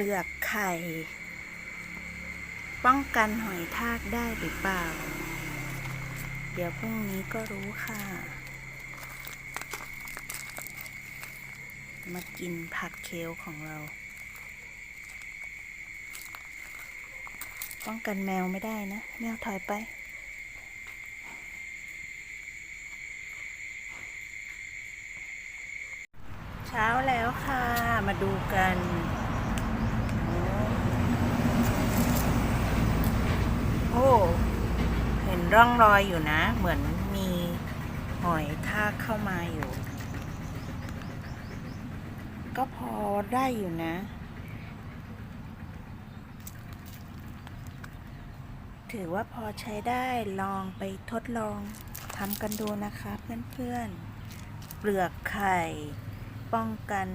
ลือกไข่ ป้องกันหอยทากได้หรือเปล่า เดี๋ยวพรุ่งนี้ก็รู้ค่ะ มากินผักเคลของเรา ป้องกันแมวไม่ได้นะแมวถอยไปเช้าแล้วค่ะ มาดูกันโอ้ เห็น ร่องรอยอยู่นะ เหมือนมีหอยทากเข้ามาอยู่ ก็พอได้อยู่นะ ถือว่าพอใช้ได้ลองไปทดลองทำกันดูนะคะเพื่อนๆเปลือกไข่ ป้องกัน